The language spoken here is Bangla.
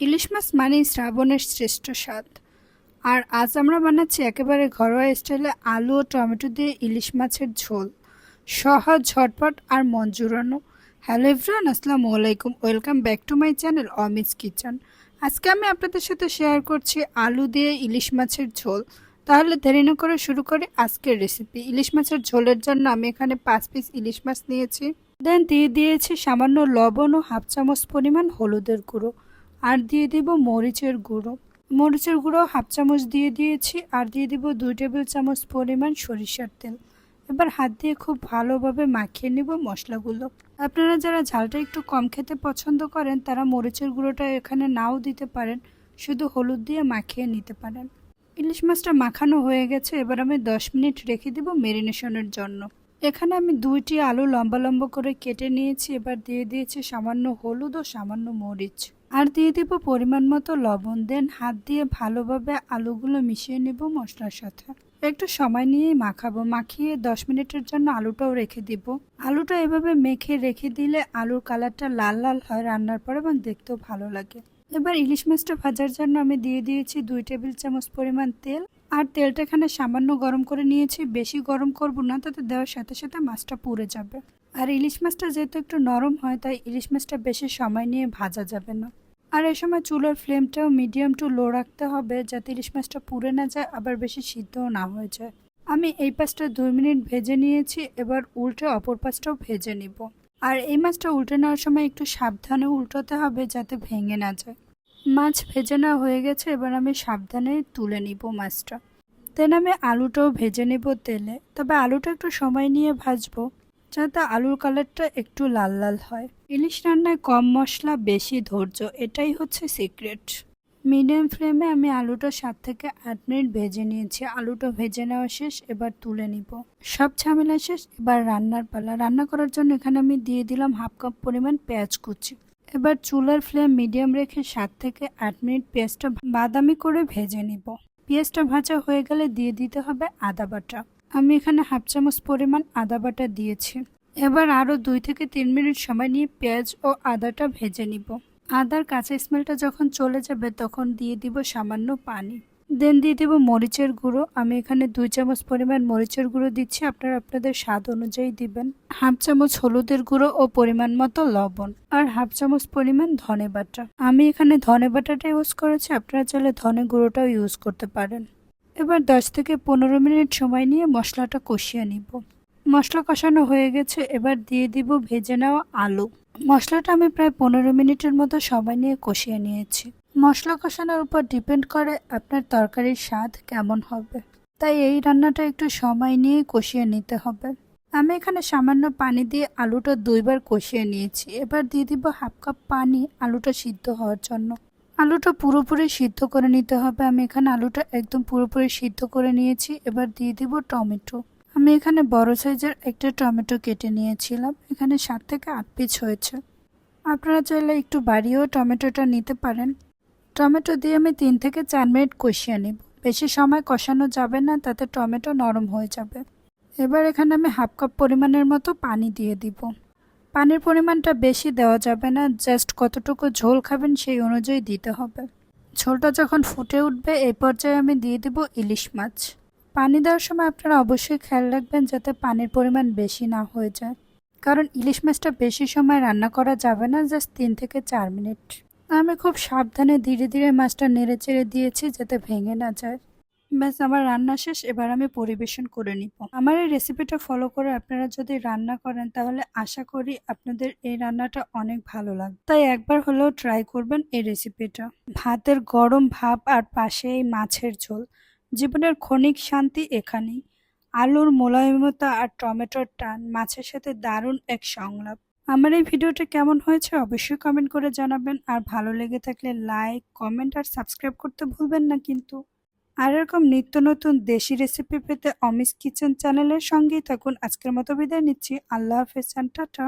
ইলিশ মাছ মানেই শ্রাবণের শ্রেষ্ঠ স্বাদ। আর আজ আমরা বানাচ্ছি একেবারে ঘরোয়া স্টাইলে আলু ও টমেটো দিয়ে ইলিশ মাছের ঝোল। সহজ, ঝটপট আর মন জুড়ানো হ্যালো এভরিওয়ান, আসসালামু আলাইকুম। Welcome back to my channel Omi's kitchen. আজকে আমি আপনাদের সাথে শেয়ার করছি আলু দিয়ে ইলিশ মাছের ঝোল। তাহলে দেরি না করে শুরু করি আজকের রেসিপি। ইলিশ মাছের ঝোলের জন্য আমি এখানে পাঁচ পিস ইলিশ মাছ নিয়েছি। দেন দিয়ে দিয়েছি সামান্য লবণ ও হাফ চামচ পরিমাণ হলুদের গুঁড়ো। আর দিয়ে দিব মরিচের গুঁড়ো। মরিচের গুঁড়ো হাফ চামচ দিয়ে দিয়েছি, আর দিয়ে দিব দুই টেবিল চামচ পরিমাণ সরিষার তেল। এবার হাত দিয়ে খুব ভালোভাবে মাখিয়ে নিব মশলাগুলো। আপনারা যারা ঝালটা একটু কম খেতে পছন্দ করেন, তারা মরিচের গুঁড়োটা এখানে নাও দিতে পারেন। শুধু হলুদ দিয়ে মাখিয়ে নিতে পারেন। ইলিশ মাছটা মাখানো হয়ে গেছে, এবার আমি দশ মিনিট রেখে দিব মেরিনেশনের জন্য। এখানে আমি দুইটি আলু লম্বা লম্বা করে কেটে নিয়েছি, এবার দিয়ে দিয়েছি সামান্য হলুদ ও সামান্য মরিচ। আর দিয়ে দিব পরিমাণ মতো লবণ দেন হাত দিয়ে ভালোভাবে আলুগুলো মিশিয়ে নেব মশলার সাথে। একটু সময় নিয়েই মাখাবো। মাখিয়ে দশ মিনিটের জন্য আলুটাও রেখে দিব। আলুটা এভাবে মেখে রেখে দিলে আলুর কালারটা লাল লাল হয় রান্নার পর এবং দেখতেও ভালো লাগে। এবার ইলিশ মাছটা ভাজার জন্য আমি দিয়ে দিয়েছি দুই টেবিল চামচ পরিমাণ তেল। আর তেলটা এখানে সামান্য গরম করে নিয়েছি। বেশি গরম করব না, তাতে দেওয়ার সাথে সাথে মাছটা পুড়ে যাবে। আর ইলিশ মাছটা যেহেতু একটু নরম হয়, তাই ইলিশ মাছটা বেশি সময় নিয়ে ভাজা যাবে না। আর এই সময় চুলার ফ্লেমটাও মিডিয়াম টু লো রাখতে হবে, যাতে ইলিশ মাছটা পুড়ে না যায়, আবার বেশি সিদ্ধও না হয়ে যায়। আমি এই পাশটা দুই মিনিট ভেজে নিয়েছি, এবার উল্টে অপর পাশটাও ভেজে নিব। আর এই মাছটা উল্টে নেওয়ার সময় একটু সাবধানে উল্টোতে হবে, যাতে ভেঙে না যায়। মাছ ভেজে নেওয়া হয়ে গেছে, এবার আমি সাবধানে তুলে নিব মাছটা। দেন আমি আলুটাও ভেজে নেব তেলে। তবে আলুটা একটু সময় নিয়ে ভাজবো। যাতে আলুর কালারটা একটু লাল লাল হয়। ইলিশ রান্নায় কম মশলা, বেশি ধৈর্য, এটাই হচ্ছে সিক্রেট। মিডিয়াম ফ্লেমে আমি আলুটা সাত থেকে আট মিনিট ভেজে নিয়েছি। আলুটা ভেজে নেওয়া শেষ, এবার তুলে নিব। সব ঝামেলা শেষ, এবার রান্নার পালা। রান্না করার জন্য এখানে আমি দিয়ে দিলাম হাফ কাপ পরিমাণ পেঁয়াজ কুচি। এবার চুলার ফ্লেম মিডিয়াম রেখে সাত থেকে আট মিনিট পেঁয়াজটা বাদামি করে ভেজে নিব। পেঁয়াজটা ভাজা হয়ে গেলে দিয়ে দিতে হবে আদা বাটা। আমি এখানে হাফ চামচ পরিমাণ আদা বাটা দিয়েছি। এবার আরও দুই থেকে তিন মিনিট সময় নিয়ে পেঁয়াজ ও আদাটা ভেজে নিব। আদার কাঁচা স্মেলটা যখন চলে যাবে তখন দিয়ে দিব সামান্য পানি। দেন দিয়ে দিব মরিচের গুঁড়ো। আমি এখানে দুই চামচ পরিমাণ মরিচের গুঁড়ো দিচ্ছি। আপনারা আপনাদের স্বাদ অনুযায়ী দিবেন। হাফ চামচ হলুদের গুঁড়ো ও পরিমাণ মতো লবণ। আর হাফ চামচ পরিমাণ ধনে বাটা। আমি এখানে ধনে বাটাটা ইউজ করেছি। আপনারা চাইলে ধনে গুঁড়োটাও ইউজ করতে পারেন। এবার দশ থেকে পনেরো মিনিট সময় নিয়ে মশলাটা কষিয়ে নিব। মশলা কষানো হয়ে গেছে, এবার দিয়ে দিব ভেজে নেওয়া আলু। মশলাটা আমি প্রায় পনেরো মিনিটের মতো সময় নিয়ে কষিয়ে নিয়েছি। মশলা কষানোর উপর ডিপেন্ড করে আপনার তরকারির স্বাদ কেমন হবে। তাই এই রান্নাটা একটু সময় নিয়ে কষিয়ে নিতে হবে। আমি এখানে সামান্য পানি দিয়ে আলুটা দুইবার কষিয়ে নিয়েছি। এবার দিয়ে দিব হাফ কাপ পানি আলুটা সিদ্ধ হওয়ার জন্য। আলুটা পুরোপুরি সিদ্ধ করে নিতে হবে। আমি এখানে আলুটা একদম পুরোপুরি সিদ্ধ করে নিয়েছি। এবার দিয়ে দিব টমেটো। আমি এখানে বড় সাইজের একটা টমেটো কেটে নিয়েছিলাম। এখানে সাত থেকে আট পিস হয়েছে। আপনারা চাইলে একটু বাড়িয়েও টমেটোটা নিতে পারেন। টমেটো দিয়ে আমি তিন থেকে চার মিনিট কষিয়ে নিব। বেশি সময় কষানো যাবে না, তাতে টমেটো নরম হয়ে যাবে। এবার এখানে আমি হাফ কাপ পরিমাণের মতো পানি দিয়ে দিব। পানির পরিমাণটা বেশি দেওয়া যাবে না জাস্ট কতটুকু ঝোল খাবেন সেই অনুযায়ী দিতে হবে। ঝোলটা যখন ফুটে উঠবে এই পর্যায়ে আমি দিয়ে দিব ইলিশ মাছ। পানি দেওয়ার সময় আপনারা অবশ্যই খেয়াল রাখবেন যাতে পানির পরিমাণ বেশি না হয়ে যায়। কারণ ইলিশ মাছটা বেশি সময় রান্না করা যাবে না জাস্ট তিন থেকে চার মিনিট। আমি খুব সাবধানে ধীরে ধীরে মাছটা নেড়ে চেড়ে দিয়েছি যাতে ভেঙে না যায়। ব্যাস, আমার রান্না শেষ, এবার আমি পরিবেশন করে নিব। আমার এই রেসিপিটা ফলো করে আপনারা যদি রান্না করেন, তাহলে আশা করি আপনাদের এই রান্নাটা অনেক ভালো লাগবে। তাই একবার হলেও ট্রাই করবেন এই রেসিপিটা ভাতের গরম ভাব আর পাশে এই মাছের ঝোল। জীবনের ক্ষণিক শান্তি এখানেই। আলুর মোলায়মতা আর টমেটোর টান, মাছের সাথে দারুণ এক সংলাপ। আমার এই ভিডিওটা কেমন হয়েছে অবশ্যই কমেন্ট করে জানাবেন। আর ভালো লেগে থাকলে লাইক কমেন্ট আর সাবস্ক্রাইব করতে ভুলবেন না কিন্তু। আর এরকম নিত্য নতুন দেশি রেসিপি পেতে অমিস কিচেন চ্যানেলের সঙ্গেই থাকুন। আজকের মতো বিদায় নিচ্ছি। আল্লাহ হাফেজ টাটা।